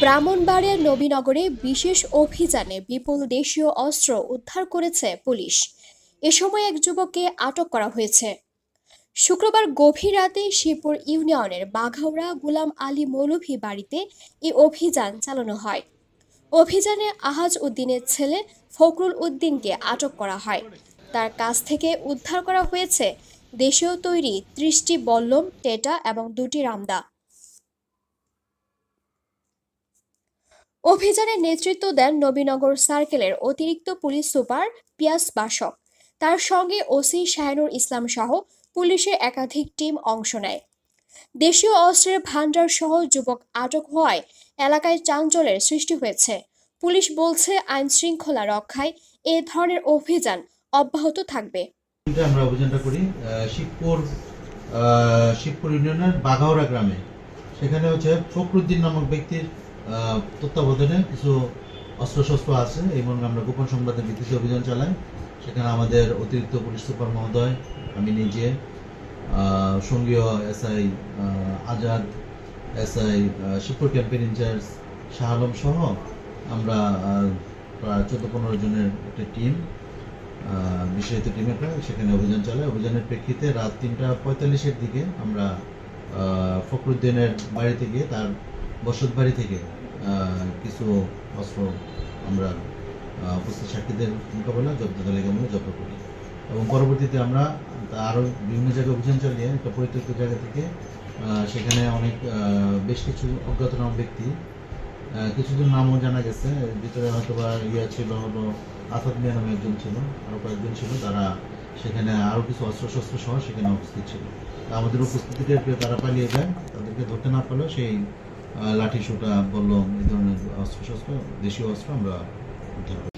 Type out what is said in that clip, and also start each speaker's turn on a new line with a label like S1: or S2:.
S1: ব্রাহ্মণবাড়িয়ার নবীনগরে বিশেষ অভিযানে বিপুল দেশীয় অস্ত্র উদ্ধার করেছে পুলিশ। এ সময় এক যুবককে আটক করা হয়েছে। শুক্রবার গভীর রাতে শিবপুর ইউনিয়নের বাঘাওড়া গুলাম আলী মৌলভী বাড়িতে এই অভিযান চালানো হয়। অভিযানে আহাজ উদ্দিনের ছেলে ফখরুল উদ্দিনকে আটক করা হয়। তার কাছ থেকে উদ্ধার করা হয়েছে দেশীয় তৈরি ত্রিশটি বল্লম, টেটা এবং দুটি রামদা। অভিযানে নেতৃত্ব দেন নবীনগর সার্কেলের অতিরিক্ত পুলিশ সুপার পিয়াস বাসক। তার সঙ্গে ওসি শাহিনুর ইসলাম সহ পুলিশের একাধিক টিম অংশ নেয়। দেশীয় অস্ত্রের ভাণ্ডার সহ যুবক আটক হওয়ায় এলাকায় চাঞ্চল্যের সৃষ্টি হয়েছে। পুলিশ বলছে, আইন শৃঙ্খলা রক্ষায় এ ধরনের অভিযান অব্যাহত থাকবে।
S2: আমরা অভিযানটা করি শিবপুর শিবপুর ইউনিয়নের বাঘাওড়া গ্রামে। সেখানে হচ্ছে ফখরুদ্দিন নামক ব্যক্তির তত্ত্বাবধানে কিছু অস্ত্রশস্ত্র আছে। এই মর্মে আমরা গোপন সংবাদের ভিত্তিতে অভিযান চালাই। সেখানে আমাদের অতিরিক্ত পুলিশ সুপার মহোদয়, আমি নিজে সঙ্গীয় SI Azad, SI Shibpur campaign in-charge Shah Alam সহ আমরা প্রায় চোদ্দ পনেরো জনের একটা টিম বিশেষিত টিমের সেখানে অভিযান চালায়। অভিযানের প্রেক্ষিতে রাত তিনটা পঁয়তাল্লিশের দিকে আমরা ফখরুদ্দিনের বাড়ি থেকে তার বসত বাড়ি থেকে কিছু অস্ত্র আমরা উপস্থিত সাক্ষীদের মোকাবেলা জব্দ তালিকা মূলে জব্দ করি। এবং পরবর্তীতে আমরা আরও বিভিন্ন জায়গায় অভিযান চালিয়ে একটা পরিত্যক্ত জায়গা থেকে সেখানে অনেক বেশ কিছু অজ্ঞাতনাম ব্যক্তি আহ, কিছুজন নামও জানা গেছে। ভিতরে হয়তো বা ইয়া ছিল হলো আসাদ মিয়া নামে একজন ছিল আরও কয়েকজন ছিল। তারা সেখানে আরও কিছু অস্ত্রশস্ত্র সহ সেখানে উপস্থিত ছিল। আমাদের উপস্থিতিতে তারা পালিয়ে যায় তাদেরকে ধরতে না পারলেও সেই লাঠি সুটা বলল এই ধরনের অস্ত্রশস্ত্র দেশীয় অস্ত্র আমরা উদ্ধার